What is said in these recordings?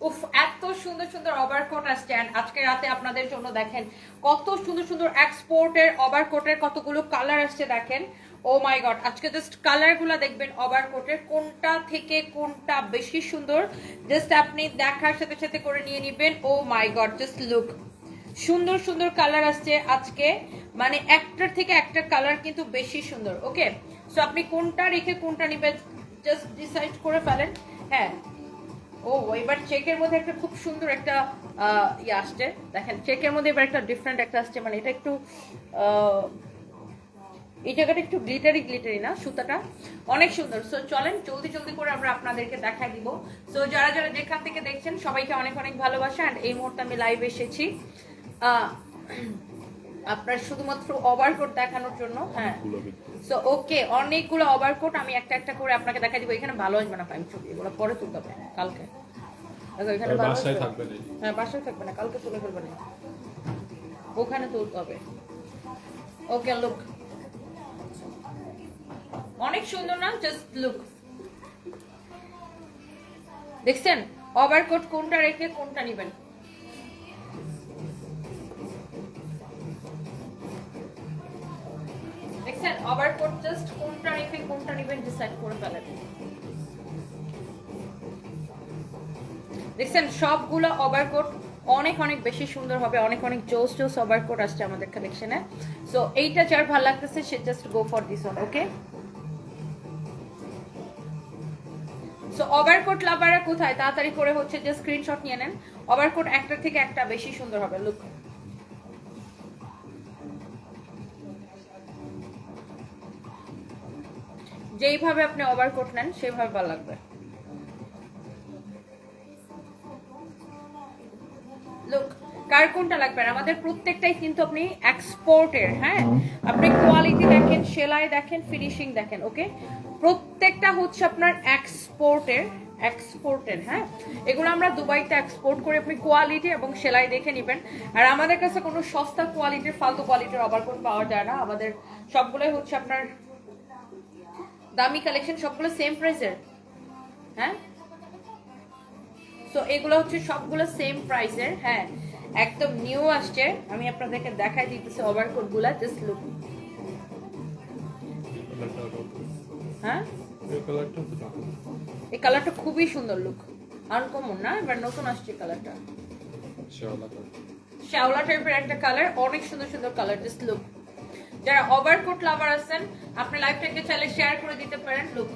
উফ, এত সুন্দর সুন্দর ওভারকোট আসছে। আজকে রাতে আপনাদের জন্য দেখেন, কত সুন্দর সুন্দর এক্সপোর্টের ওভারকোটের কতগুলো কালার আসছে দেখেন। ও মাই গড আজকে জাস্ট কালারগুলো দেখবেন ওভারকোটের কোনটা থেকে কোনটা বেশি সুন্দর। জাস্ট আপনি দেখার সাথে সাথে করে নিয়ে নেবেন। Oh my god just look সুন্দর সুন্দর কালার আসছে আজকে। মানে একটার থেকে একটা কালার কিন্তু বেশি সুন্দর ওকে সো আপনি কোনটা রেখে কোনটা নেবেন জাস্ট ডিসাইড করে ফেলেন। হ্যাঁ ও, এবার চেকের মধ্যে একটা খুব সুন্দর একটা ইয়ে আসছে। দেখেন চেকের মধ্যে এবার একটা ডিফারেন্ট একটা আসছে মানে এটা একটু এই জায়গাটা একটু গ্লিটারি গ্লিটারি না, সুতাটা? অনেক সুন্দর। সো চলেন, জলদি জলদি করে আমরা আপনাদেরকে দেখা দিব। সো যারা যারা যেখান থেকে দেখছেন, সবাইকে অনেক অনেক ভালোবাসা। অ্যান্ড এই মুহূর্তে আমি লাইভ এসেছি। আপনার শুধুমাত্র ওভারকোট দেখানোর জন্য হ্যাঁ। সো ওকে অনেকগুলো ওভারকোট আমি একটা একটা করে আপনাকে দেখা দিব। এখানে ভালো আসবে না আমি ছবি এগুলো পরে তুলতে হবে কালকে। দেখো, এখানে ভালো বাসায় থাকবে না। হ্যাঁ বাসায় থাকবে না কালকে তুলে ফেলবে না। ওখানে তুলতে হবে। ওকে লুক অনেক সুন্দর না? জাস্ট লুক দেখছেন? ওভারকোট কোনটা রেখে কোনটা নেবেন? দেখছেন ওভারকোট জাস্ট কোনটা রেখে কোনটা নেবেন ডিসাইড করে ফেলেন। দেখছেন, সবগুলো ওভারকোট অনেক অনেক বেশি সুন্দর হবে, অনেক অনেক জোস জোস ওভারকোট আসছে আমাদের কালেকশনে সো এইটা যার ভালো লাগতেছে, সে just go for this one okay so overcoat লাভাররা কোথায়? তাড়াতাড়ি করে হচ্ছে যে স্ক্রিনশট নিয়ে নেন। ওভারকোট একটা থেকে একটা বেশি সুন্দর হবে লুক যেইভাবে আপনি ওভারকোট নেন সেইভাবে ভালো লাগবে। লুক কার কোনটা লাগবে? আমাদের প্রত্যেকটাই কিন্তু আপনি এক্সপোর্টের হ্যাঁ? আপনি কোয়ালিটি দেখেন সেলাই দেখেন ফিনিশিং দেখেন ওকে প্রত্যেকটা হচ্ছে আপনার এক্সপোর্টের এক্সপোর্টের হ্যাঁ? এগুলো আমরা দুবাইতে এক্সপোর্ট করে আপনি কোয়ালিটি এবং সেলাই দেখে নেবেন। আর আমাদের কাছে কোনো সস্তা কোয়ালিটির ফালতু কোয়ালিটির ওভারকোট পাওয়া যায় না। আমাদের সবগুলোই হচ্ছে আপনার দামি কালেকশন সবগুলো সেম প্রাইসের হ্যাঁ? তো এগুলো হচ্ছে সবগুলো সেম প্রাইসের হ্যাঁ। একদম নিউ আসছে। আমি আপনাদেরকে দেখাই দিতেছি ওভারকোটগুলা জাস্ট লুক হ্যাঁ? এই কালারটা খুবই সুন্দর লুক আনকমন না? এবার নতুন আসছে কালারটা শ্যাওলা কালার। শ্যাওলা টাইপের একটা কালার অনেক সুন্দর সুন্দর কালার জাস্ট লুক যারা ওভারকোট লাভার আছেন, আপনার লাইফটাকে চাইলে শেয়ার করে দিতে পারেন লুক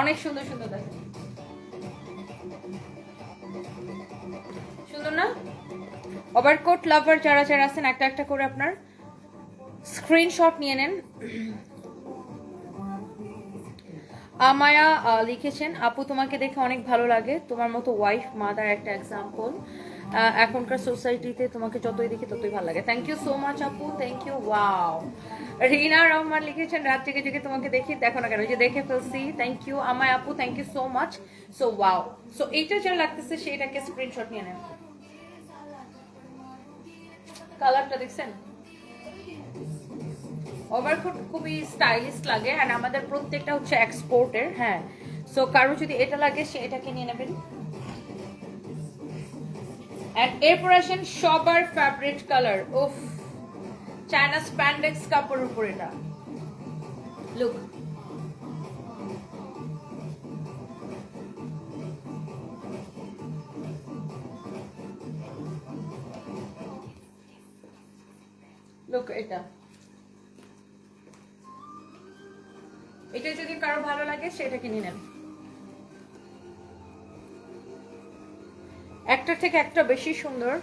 অনেক সুন্দর সুন্দর দেখেন। ওভারকোট লাভার যারা যারা আছেন, একটা একটা করে আপনার স্ক্রিনশট নিয়ে নেন। আমায়া লিখেছেন, আপু, তোমাকে দেখে অনেক ভালো লাগে। তোমার মতো ওয়াইফ মাদার একটা এক্সাম্পল এখনকার সোসাইটিতে তোমাকে যতই দেখি ততই ভালো লাগে। থ্যাংক ইউ সো মাচ আপু thank you wow Rina Rahman লিখেছেন, রাত থেকে থেকে তোমাকে দেখি, দেখো না কেন যে দেখে ফেলছি। থ্যাংক ইউ আমায় আপু thank you so much so wow so এইটা যা লাগতেছে সেইটাকে স্ক্রিনশট নিয়ে নেন। কালারটা দেখছেন? ওভারকোট খুবই স্টাইলিশ লাগে আর আমাদের প্রত্যেকটা হচ্ছে এক্সপোর্টের হ্যাঁ। সো কারও যদি এটা লাগে, সে এটাকে নিয়ে নেবেন। এরপর আসেন সবার ফেভারিট কালার উফ চায়না স্প্যান্ডেক্স কাপড়ের উপর এটা। লুক লুক এটা। এটা যদি কারও ভালো লাগে সেটা কিনে নেন। থেকে একটা বেশি সুন্দর।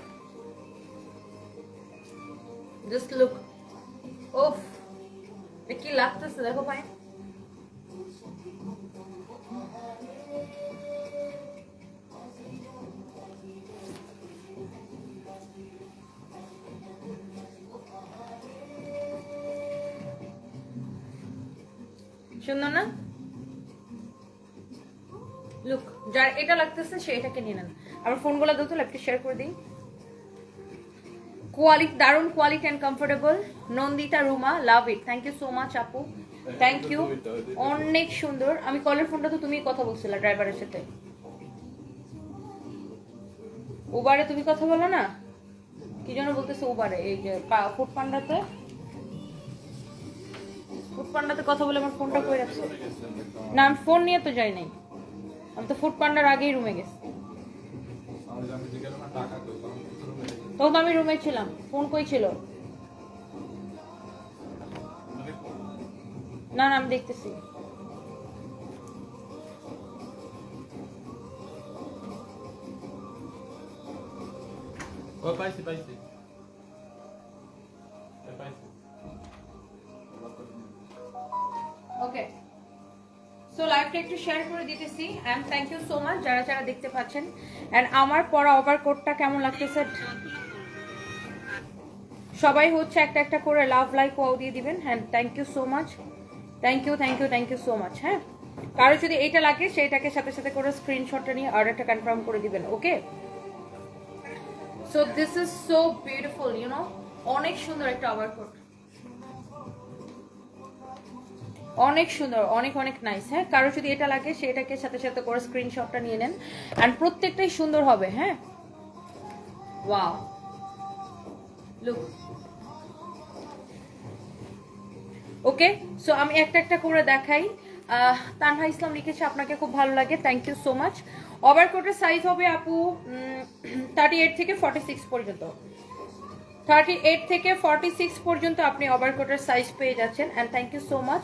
জাস্ট লুক ওফ কি লাগতেছে, দেখো ভাই। সুন্দর না? লুক যার এটা লাগতেছে সে এটাকে নিয়ে নেন। আমার ফোনগুলো দাও তো ল্যাপটপ শেয়ার করে দিই কোয়ালিটি দারুণ quality and comfortable Nandita, Ruma love it thank you so much আপু। থ্যাংক ইউ অনেক সুন্দর। আমি কলের ফোনটা তো তুমি কথা বলছিলে ড্রাইভারের সাথে। উবারে তুমি কথা বলো না? কি যেন বলতেছে উবারে এই যে ফুড পান্ডাতে ফুড পান্ডাতে কথা বলে আমার ফোনটা কই রাখছো না, আমি ফোন নিয়ে তো যাই নাই। আমি তো ফুড পান্ডার আগেই রুমে গেছি। তখন তো আমি রুমে ছিলাম। ফোন কই ছিল? না না আমি দেখতেছি। ও পাইছি পাইছি। পাইছি। ওকে সো লাইভটা একটু শেয়ার করে দিতেছি and thank you so much যারা যারা দেখতে পাচ্ছেন। অ্যান্ড আমার পরা ওভার কোটটা কেমন লাগতেছে? সবাই হচ্ছে একটা একটা করে লাভ লাইক ওয়াও দিয়ে দিবেন হ্যাঁ thank you so much thank you thank you thank you so much হ্যাঁ? কারও যদি এইটা লাগে, সেইটাকে সাথে সাথে করে স্ক্রিনশটটা নিয়ে অর্ডারটা কনফার্ম করে দিবেন okay so this is so beautiful you know অনেক সুন্দর একটা ওভারকোট অনেক সুন্দর, অনেক অনেক নাইস হ্যাঁ? কারও যদি এটা লাগে, সেটাকে সাথে সাথে করে স্ক্রিনশটটা নিয়ে নেন। অ্যান্ড প্রত্যেকটাই সুন্দর হবে হ্যাঁ? ওয়াও লুক ওকে সো আমি একটা একটা করে দেখাই। তানহা ইসলাম লিখেছে, আপনাকে খুব ভালো লাগে থ্যাংক ইউ সো মাচ ওভারকোটের সাইজ হবে আপু থার্টি এইট থেকে ফর্টি সিক্স পর্যন্ত। থার্টি এইট থেকে ফর্টি সিক্স পর্যন্ত আপনি ওভারকোটের সাইজ পেয়ে যাচ্ছেন and thank you so much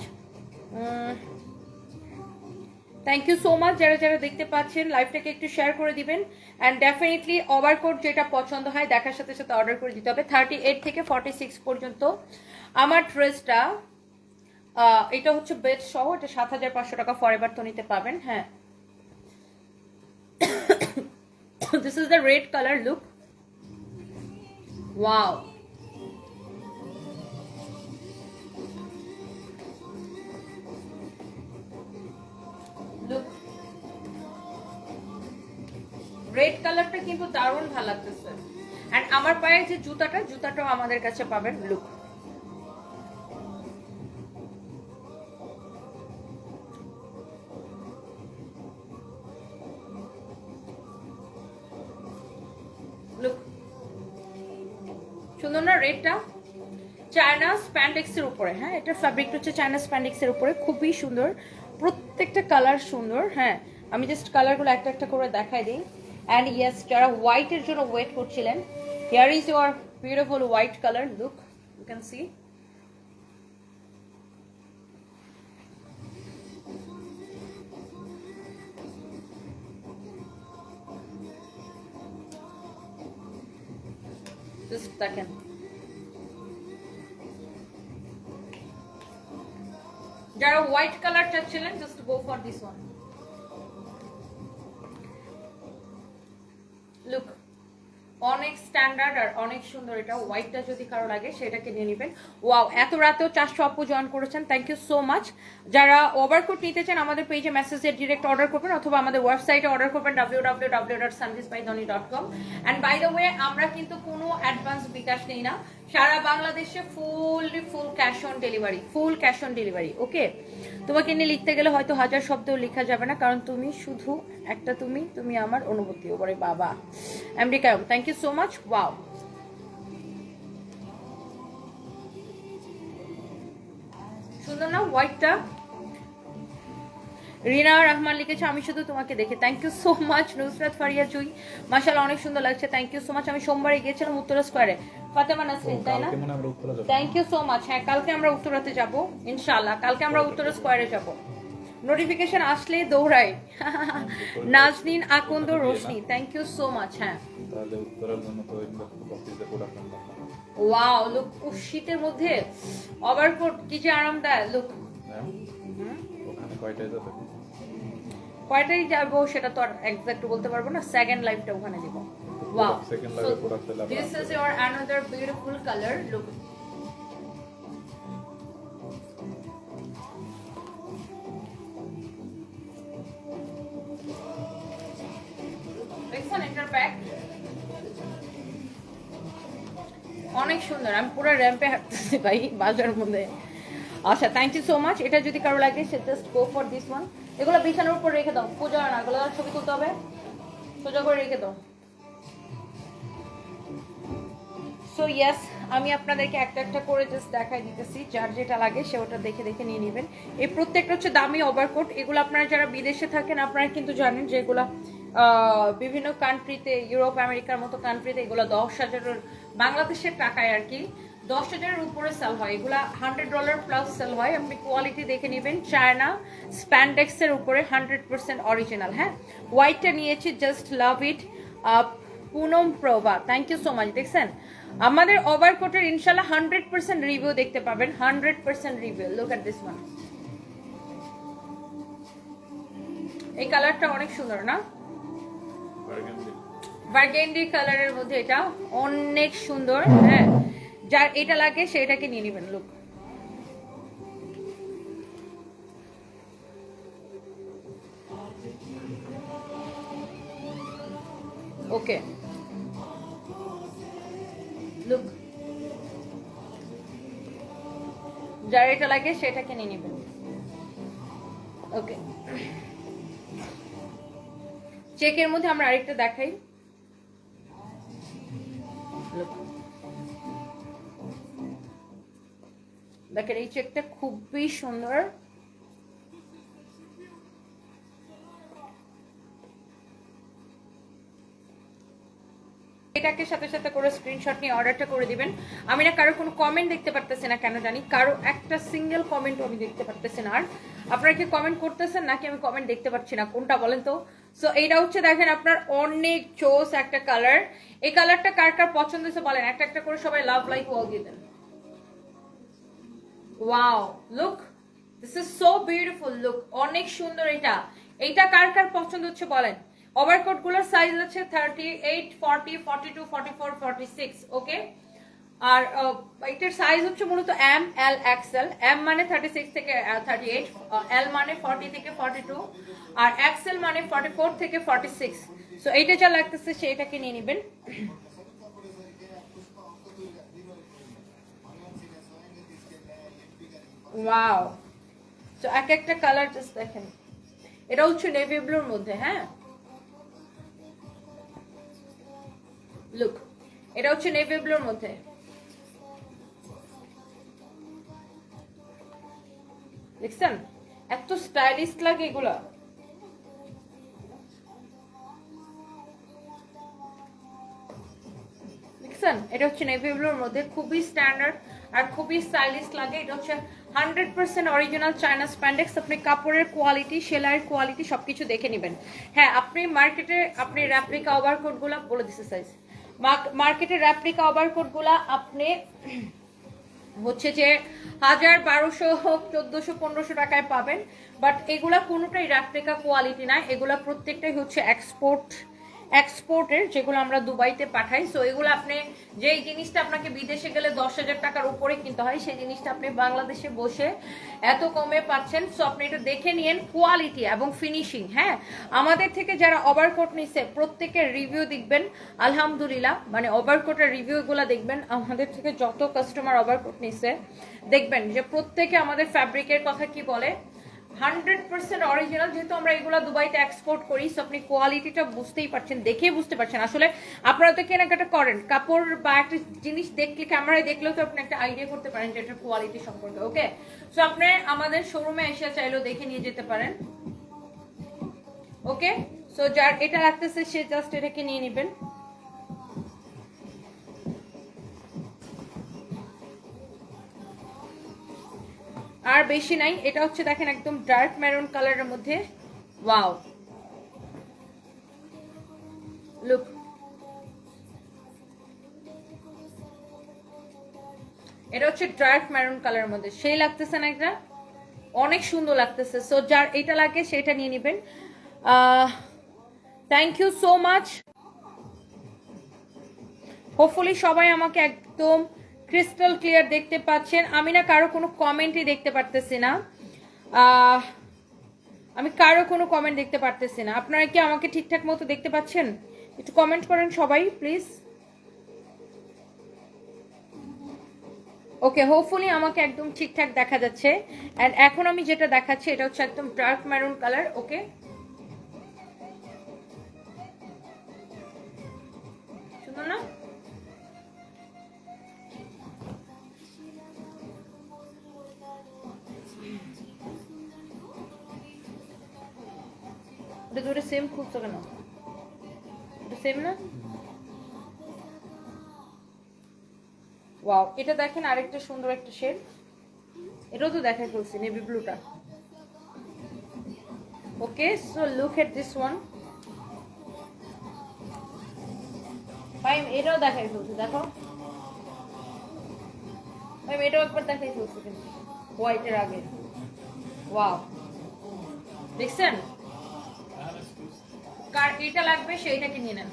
thank you so much যারা যারা দেখতে পাচ্ছেন লাইভটাকে একটু শেয়ার করে দিবেন। অ্যান্ড ডেফিনেটলি ওভারকোট যেটা পছন্দ হয়, দেখার সাথে সাথে অর্ডার করে দিতে হবে। থার্টি এইট থেকে ফর্টি সিক্স পর্যন্ত। আমার ড্রেসটা এটা হচ্ছে বেড সহ, এটা সাত হাজার পাঁচশো টাকা ফরেভার তো নিতে পাবেন হ্যাঁ। This is the red colour look wow red কালারটা কিন্তু দারুণ ভালো লাগতেছে। এন্ড আমার পায়ে যে জুতাটা, জুতাটাও আমাদের কাছে পাবেন লুক সুন্দর না রেডটা উপরে হ্যাঁ? হচ্ছে উপরে, খুবই সুন্দর। প্রত্যেকটা কালার সুন্দর হ্যাঁ? আমি জাস্ট কালারগুলো একটা একটা করে দেখাই দিই। অ্যান্ড ইয়েস যারা হোয়াইটের জন্য ওয়েট করছিলেন here is your beautiful white colour look you can see just দেখেন যারা হোয়াইট কালার চাচ্ছিলেন just go for this one look অনেক স্ট্যান্ডার্ড আর অনেক সুন্দর। এটা হোয়াইটটা যদি কারও লাগে, সেটাকে নিয়ে নেবেন। ওয়াও এত রাতেও চারশো আপু জয়েন করেছেন। থ্যাংক ইউ সো মাচ যারা ওভারকোট নিতে চান, আমাদের পেজে মেসেজে ডিরেক্ট অর্ডার করবেন, অথবা আমাদের ওয়েবসাইটে অর্ডার করবেন W W W dot Sanvis by Dhoni dot com and by the way আমরা কিন্তু কোনো অ্যাডভান্স বিকাশ নেই না। সারা বাংলাদেশে fully full cash on delivery full cash on delivery okay তোমাকে নিয়ে লিখতে গেলে হয়তো হাজার শব্দও লেখা যাবে না, কারণ তুমি শুধু একটা তুমি তুমি আমার অনুভূতি ওপরে বাবা। আমেরিকায় thank you so much wow সুন্দর না হোয়াইটটা রিনা রহমান লিখেছে আমি শুধু তোমাকে দেখে। Thank you so much Nusrat Faria Jui. মাশাআল্লাহ অনেক সুন্দর লাগছে। থ্যাংক ইউ সো মাচ আমি সোমবারে গিয়েছিলাম উত্তরা স্কোয়ারে ফাতেমা নাসরিন তাই না? থ্যাংক ইউ সো মাচ হ্যাঁ কালকে আমরা উত্তরাতে যাব ইনশাআল্লাহ। কালকে আমরা উত্তরা স্কোয়ারে যাব। নোটিফিকেশন আসলে দৌড়াই। Naznin Akanda Roshni. Thank you so much হ্যাঁ। ওয়াও লুক শীতের মধ্যে ওভারকোট কি যে আরামদায়ক লুক ওখানে কয়টায় যাবে? কয়টাই যাব সেটা তো আর এক্সাক্ট বলতে পারব না সেকেন্ড লাইফটা ওখানে দিব। Wow this is your another beautiful colour look অনেক সুন্দর আমি পুরো র্যাম্পে হাঁটতেছি ভাই বাজার মধ্যে। আচ্ছা থ্যাংক ইউ সো মাচ এটা যদি কারও লাগে সে just go for this one এগুলো বিছানার উপর রেখে দাও। পূজা না, এগুলো ছবি তুলতে হবে। সোজা করে রেখে দাও। সো ইয়েস আমি আপনাদেরকে একটা একটা করে জাস্ট দেখাই দিতেছি। যার যেটা লাগে সে ওটা দেখে দেখে নিয়ে নেবেন। এই প্রত্যেকটা হচ্ছে দামি ওভারকোট এগুলো আপনারা যারা বিদেশে থাকেন, আপনারা কিন্তু জানেন যে এগুলো বিভিন্ন কান্ট্রিতে ইউরোপ আমেরিকার মতো কান্ট্রিতে এগুলো দশ হাজারের বাংলাদেশের টাকায় আর কি। দশ হাজারের উপরে সেল হয়। এগুলা হান্ড্রেড ডলার প্লাস সেল হয়। আপনি কোয়ালিটি দেখে নেবেন। চায়না স্প্যান্ডেক্সের উপরে হান্ড্রেড পার্সেন্ট অরিজিনাল হ্যাঁ? হোয়াইটটা নিয়েছি just love it Punam Prova thank you so much দেখছেন? আমাদের ওভারকোটের ইনশাল্লাহ হান্ড্রেড পার্সেন্ট রিভিউ দেখতে পাবেন। Hundred percent review look at this one এই কালারটা অনেক সুন্দর না। বার্গেন্ডি কালারের মধ্যে এটা অনেক সুন্দর হ্যাঁ? যার এটা লাগে সেটাকে নিয়ে নেবেন লুক ওকে লুক যার এটা লাগে সেটাকে নিয়ে নেবেন। ওকে চেকের মধ্যে আমরা আরেকটা দেখাই। দেখেন, এই চেকটা খুবই সুন্দর। এটাকে সাথে সাথে করে স্ক্রিনশট নিয়ে অর্ডারটা করে দিবেন। আমি না কারও কোনো কমেন্ট দেখতে পারতেছি না কেন জানি, কারও একটা সিঙ্গেল কমেন্টও আমি দেখতে পারতেছি না। আর আপনারা কি কমেন্ট করতেছেন নাকি আমি কমেন্ট দেখতে পাচ্ছি না? কোনটা বলেন তো? সো এইটা হচ্ছে দেখেন আপনার অনেক চোস একটা কালার এই কালারটা কার কার পছন্দ হয়েছে বলেন? একটা একটা করে সবাই লাভ লাইক ওয়াল দিয়ে দেন। Wow look this is so beautiful look অনেক সুন্দর এটা। এইটা কার কার পছন্দ হচ্ছে বলেন? ওভারকোটগুলোর সাইজ আছে thirty eight forty forty two forty four forty six okay আর এটার সাইজ হচ্ছে মূলত এম এল এক্সেল এম মানে থার্টি সিক্স থেকে থার্টি এইট এল মানে ফর্টি থেকে ফর্টি টু আর এক্সেল মানে ফর্টি ফোর থেকে ফর্টি সিক্স সো এইটা যা লাগতেছে, সেইটাকে নিয়ে নেবেন। ওয়াও তো এক একটা কালার জাস্ট দেখেন। এটা হচ্ছে নেভি ব্লুর মধ্যে হ্যাঁ? লুক এটা হচ্ছে নেভি ব্লুর মধ্যে। দেখছেন? এত স্টাইলিশ লাগে এগুলা। দেখছেন? এটা হচ্ছে নেভি ব্লুর মধ্যে, খুবই স্ট্যান্ডার্ড আর খুবই স্টাইলিশ লাগে। এটা হচ্ছে hundred percent original China spandex. আপনি কাপড়ের কোয়ালিটি সেলাইয়ের কোয়ালিটি সবকিছু দেখে নেবেন। হ্যাঁ আপনি মার্কেটে আপনি র্যাপ্রিকা ওভারকোটগুলা বলে দিচ্ছে সাইজ মার্কেটে র্যাপ্রিকা ওভারকোটগুলা আপনি হচ্ছে যে হাজার বারোশো হোক, চোদ্দশো, পনেরোশো টাকায় পাবেন। বাট এগুলা কোনোটাই র্যাপ্রিকা কোয়ালিটি না এগুলা প্রত্যেকটাই হচ্ছে এক্সপোর্ট এক্সপোর্টের যেগুলো আমরা দুবাইতে পাঠাই। সো এগুলো আপনি যেই জিনিসটা আপনাকে বিদেশে গেলে দশ হাজার টাকার উপরে কিনতে হয়, সেই জিনিসটা আপনি বাংলাদেশে বসে এত কমে পাচ্ছেন। সো আপনি এটা দেখে নিন কোয়ালিটি এবং ফিনিশিং হ্যাঁ? আমাদের থেকে যারা ওভারকোট নিছে, প্রত্যেকের রিভিউ দেখবেন, আলহামদুলিল্লাহ। মানে ওভারকোটের রিভিউগুলো দেখবেন, আমাদের থেকে যত কাস্টমার ওভারকোট নিছে, দেখবেন যে প্রত্যেকে আমাদের ফ্যাব্রিকের কথা কি বলে? হান্ড্রেড পার্সেন্ট অরিজিনাল, যেহেতু আমরা এগুলো দুবাইতে এক্সপোর্ট করি সো আপনি কোয়ালিটিটা বুঝতেই পারছেন, দেখেই বুঝতে পারছেন। আসলে আপনারা তো কেনাকাটা করেন, কাপড় বা একটা জিনিস দেখলে, ক্যামেরায় দেখলেও তো আপনি একটা আইডিয়া করতে পারেন যে এটার কোয়ালিটি সম্পর্কে ওকে সো আপনি আমাদের শোরুমে এসে চাইলেও দেখে নিয়ে যেতে পারেন ওকে সো যার, এটা লাগতেছে সে জাস্ট এটাকে নিয়ে নেবেন। আর বেশি নাই, এটা হচ্ছে দেখেন একদম ডার্ক মেরুন কালারের মধ্যে। ওয়াও লুক এটা হচ্ছে ডার্ক মেরুন কালারের মধ্যে। সেই লাগতেছে না একটা অনেক সুন্দর লাগতেছে। সো যার এটা লাগে, সেটা নিয়ে নেবেন। Thank you so much hopefully সবাই আমাকে একদম ক্রিস্টাল ক্লিয়ার দেখতে পাচ্ছেন। আমি না কারও কোনো কমেন্টই দেখতে পারতেছি না। আমি কারও কোনো কমেন্ট দেখতে পারতেছি না। আপনারা কি আমাকে ঠিকঠাক মতো দেখতে পাচ্ছেন? একটু কমেন্ট করেন সবাই প্লিজ ওকে হোপফুলি আমাকে একদম ঠিকঠাক দেখা যাচ্ছে। অ্যান্ড এখন আমি যেটা দেখাচ্ছি, এটা হচ্ছে একদম ডার্ক ম্যারুন কালার ওকে সুন্দর না? ওটা দুটো সেম খুঁজছো কেন? ওটা সেম না? ওয়াও এটা দেখেন আরেকটা সুন্দর একটা শেড এটাও তো দেখাই ফেলছি নেভি ব্লুটা okay so look at this one ভাই এটাও দেখাই ফেলছি, দেখো। ভাই এটাও একবার দেখাই ফেলছি কিন্তু হোয়াইটের আগে। ওয়াও দেখছেন? কার এটা লাগবে সেইটাকে নিয়ে নেন।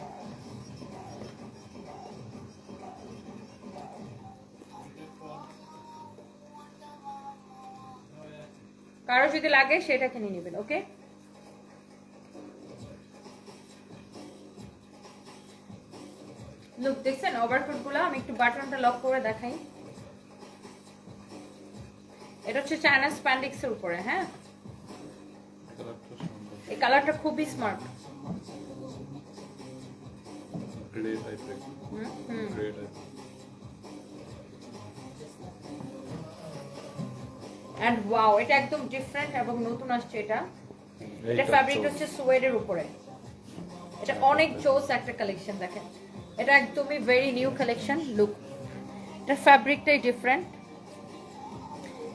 কারও যদি লাগে সেটা কিনে নেবেন ওকে? লুক দেখছেন ওভারকোটগুলো আমি একটু বাটনটা লক করে দেখাই। এটা হচ্ছে চায়না স্প্যান্ডিক্স এর উপরে হ্যাঁ? এই কালারটা খুবই smart grey hmm grey type and wow এটা একদম ডিফারেন্ট এবং নতুন আসছে এটা। এটা ফ্যাব্রিক হচ্ছে সুয়েডের উপরে। এটা অনেক জোস একটা কালেকশন দেখেন। এটা একদমই ভেরি নিউ কালেকশন লুক এটা ফ্যাব্রিকটাই ডিফারেন্ট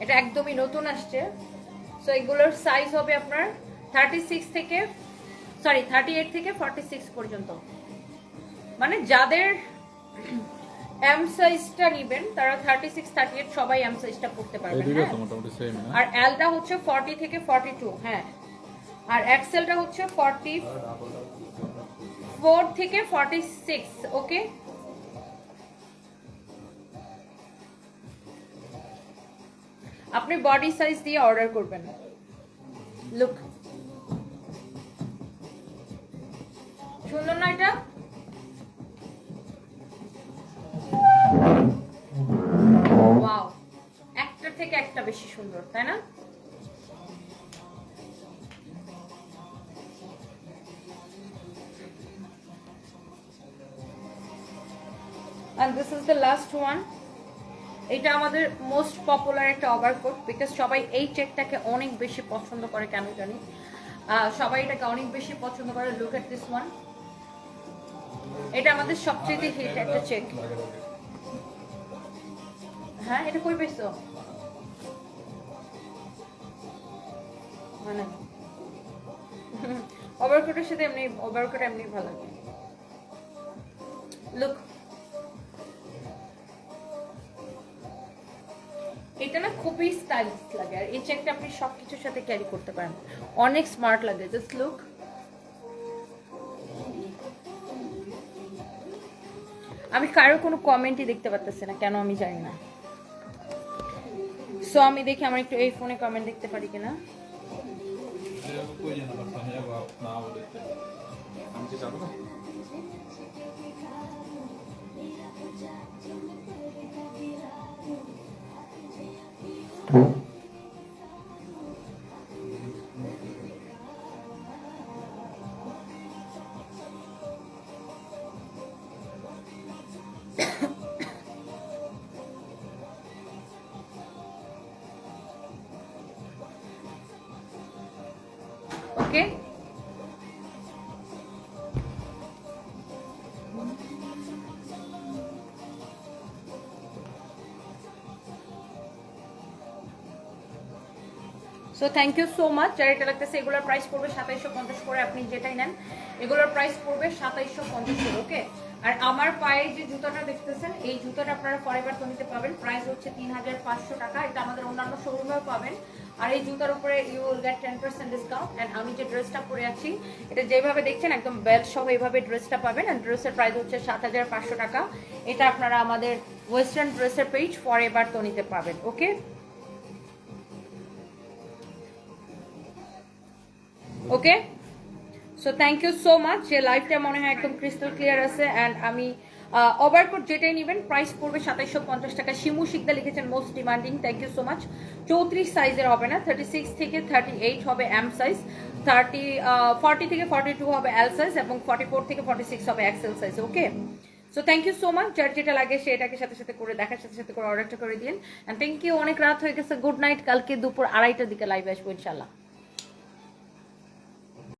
এটা একদমই নতুন আসছে। সো এগুলোর সাইজ হবে আপনার থার্টি সিক্স থেকে সরি থার্টি এইট থেকে ফর্টি সিক্স পর্যন্ত। মানে যাদের এম সাইজটা নেবেন তারা থার্টি সিক্স থার্টি এইট সবাই এম সাইজটা পড়তে পারবেন হ্যাঁ? মোটামুটি সেম না আর এলটা হচ্ছে ফর্টি থেকে ফর্টি টু হ্যাঁ? আর এক্সেলটা হচ্ছে ফর্টি ফোর থেকে ফর্টি সিক্স ওকে আপনি বডি সাইজ দিয়ে অর্ডার করবেন। লুক সুন্দর না এটা। বেশি সুন্দর, তাই না? And this is the last one. এটা আমাদের মোস্ট পপুলার একটা ওভারকোট বিকজ সবাই এই চেকটাকে অনেক বেশি পছন্দ করে, কেন জানি? সবাই এটাকে অনেক বেশি পছন্দ করে। লুক এট দিস ওয়ান এটা আমাদের সবচেয়ে হিট একটা চেক হ্যাঁ এটা কই পেয়েছ মানে ওভারকোটের সাথে এমনি ওভারকোট এমনি ভালো লাগে। লুক এটা না খুবই স্টাইলিশ লাগে, আর এই চেকটা আপনি সবকিছুর সাথে ক্যারি করতে পারেন। অনেক স্মার্ট লাগে জাস্ট লুক আমি কারও কোনো কমেন্টই দেখতে পাচ্তেছি না, কেন আমি জানি না। সো আমি দেখি আমার একটু এই ফোনে কমেন্ট দেখতে পারি কিনা। ちは向こじゃなかった部屋があったって感じだろう okay? So thank you so much যারা এটা লাগতেছে, এগুলোর প্রাইস পড়বে সাতাইশশো পঞ্চাশ করে, আপনি যেটাই নেন, এগুলোর প্রাইস পড়বে সাতাইশশো পঞ্চাশ করে, ওকে? আর আমার পায়ে যে জুতোটা দেখতেছেন, এই জুতোটা আপনারা ফরেভার নিতে পাবেন প্রাইস হচ্ছে তিন হাজার পাঁচশো টাকা। এটা আমাদের অন্যান্য শোরুমেও পাবেন। আর এই জুতার উপরে you will get ten percent discount and আমি যে ড্রেসটা পরে আছি, এটা যেভাবে দেখছেন একদম বেল্ট সহ এইভাবে ড্রেসটা পাবেন অ্যান্ড ড্রেসের প্রাইস হচ্ছে সাত হাজার পাঁচশো টাকা। এটা আপনারা আমাদের ওয়েস্টার্ন ড্রেসের পেজ ফরেভার তো নিতে পাবেন okay okay so thank you so much যে লাইফটা মনে হয় একদম ক্রিস্টাল ক্লিয়ার আছে অ্যান্ড আমি ওভারকোট যেটাই নেবেন প্রাইস পড়বে সাতাইশশো পঞ্চাশ টাকা। শিমু শিকদা লিখেছেন most demanding thank you so much চৌত্রিশ সাইজের হবে না থার্টি সিক্স থেকে থার্টি এইট হবে এম সাইজ থার্টি ফর্টি থেকে ফর্টি টু হবে এল সাইজ এবং ফর্টি ফোর থেকে ফর্টি সিক্স হবে XL size okay so thank you so much যার যেটা লাগে সেটাকে সাথে সাথে করে দেখার সাথে সাথে করে অর্ডারটা করে দিন অ্যান্ড থ্যাংক ইউ অনেক রাত হয়ে গেছে। গুড নাইট কালকে দুপুর আড়াইটার দিকে লাইভ আসব ইনশাল্লাহ